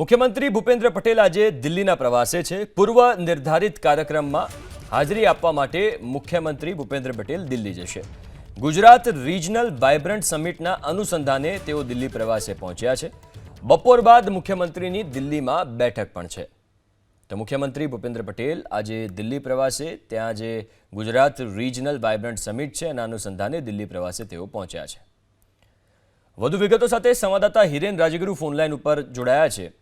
મુખ્યમંત્રી ભૂપેન્દ્ર પટેલ આજે દિલ્હીના પ્રવાસે છે. પૂર્વ નિર્ધારિત કાર્યક્રમમાં હાજરી આપવા માટે મુખ્યમંત્રી ભૂપેન્દ્ર પટેલ દિલ્હી જશે. ગુજરાત રિજનલ વાયબ્રન્ટ સમિટના અનુસંધાને તેઓ દિલ્હી પ્રવાસે પહોંચ્યા છે. બપોર બાદ મુખ્યમંત્રીની દિલ્હીમાં બેઠક પણ છે. તો મુખ્યમંત્રી ભૂપેન્દ્ર પટેલ આજે દિલ્હી પ્રવાસે, ત્યાં જે ગુજરાત રિજનલ વાયબ્રન્ટ સમિટ છે એના અનુસંધાને દિલ્હી પ્રવાસે તેઓ પહોંચ્યા છે. વધુ વિગતો સાથે સંવાદદાતા હિરેન રાજગુરુ ફોનલાઈન ઉપર જોડાયા છે.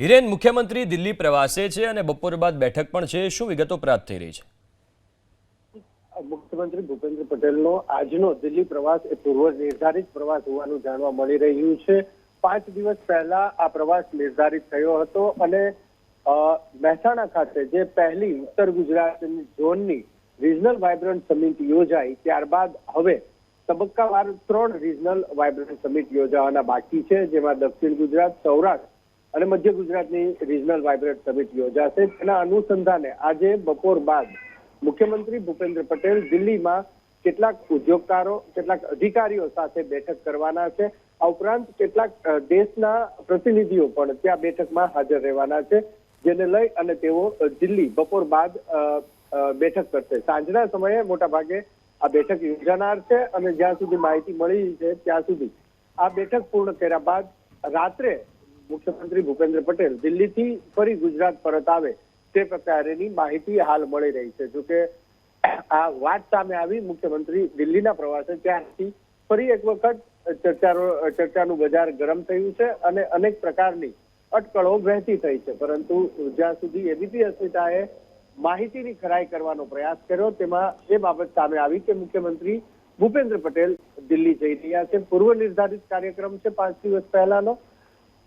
હિરેન મુખ્યમંત્રી દિલ્હી પ્રવાસે છે અને બપોર બાદ બેઠક પણ છે. શું વિગતો પ્રાપ્ત થઈ રહી છે? મુખ્યમંત્રી ભૂપેન્દ્ર પટેલનો આજનો દિલ્હી પ્રવાસ એ પૂર્વ નિર્ધારિત પ્રવાસ હોવાનું જાણવા મળી રહ્યું છે. પાંચ દિવસ પહેલા આ પ્રવાસ નિર્ધારિત થયો હતો અને મહેસાણા ખાતે જે પહેલી ઉત્તર ગુજરાતની ઝોનની રિજનલ વાયબ્રન્ટ સમિટ યોજાઈ, ત્યારબાદ હવે તબક્કાવાર ત્રણ રિજનલ વાયબ્રન્ટ સમિટ યોજાવાના બાકી છે, જેમાં દક્ષિણ ગુજરાત, સૌરાષ્ટ્ર અને મધ્ય ગુજરાતની રિજનલ વાયબ્રન્ટ સમિટ યોજાશે. તેના અનુસંધાને આજે બપોર બાદ મુખ્યમંત્રી ભૂપેન્દ્ર પટેલ દિલ્હીમાં કેટલાક ઉદ્યોગકારો, કેટલાક અધિકારીઓ સાથે બેઠક કરવાના છે. આ ઉપરાંત કેટલાક દેશના પ્રતિનિધિઓ પણ ત્યાં બેઠકમાં હાજર રહેવાના છે, જેને લઈ અને તેઓ દિલ્હી બપોર બાદ બેઠક કરશે. સાંજના સમયે મોટા ભાગે આ બેઠક યોજાનાર છે અને જ્યાં સુધી માહિતી મળી છે ત્યાં સુધી આ બેઠક પૂર્ણ કર્યા બાદ રાત્રે મુખ્યમંત્રી ભૂપેન્દ્ર પટેલ દિલ્હીથી ફરી ગુજરાત પરત આવે તે પ્રકારેની માહિતી હાલ મળી રહી છે. જોકે આ વાત સામે આવી મુખ્યમંત્રી દિલ્હીના પ્રવાસે ત્યારથી ફરી એક વખત ચર્ચાનો ચર્ચાનું બજાર ગરમ થયું છે અને અનેક પ્રકારની અટકળો વહેતી થઈ છે. પરંતુ જ્યાં સુધી એબીપી અસ્મિતાએ માહિતીની ખરાઈ કરવાનો પ્રયાસ કર્યો, તેમાં એ બાબત સામે આવી કે મુખ્યમંત્રી ભૂપેન્દ્ર પટેલ દિલ્હી જઈ રહ્યા છે. પૂર્વ નિર્ધારિત કાર્યક્રમ છે પાંચ દિવસ પહેલાનો.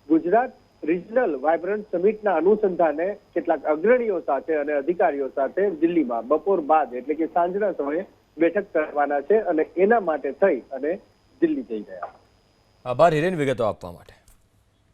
ગુજરાત રિજનલ વાયબ્રન્ટ સમિટના અનુસંધાને કેટલાક અગ્રણીઓ સાથે અને અધિકારીઓ સાથે દિલ્હીમાં બપોર બાદ એટલે કે સાંજના સમયે બેઠક કરવાના છે અને એના માટે થઈ અને દિલ્હી જઈ રહ્યા આભાર હિરેન, વિગતો આપવા માટે.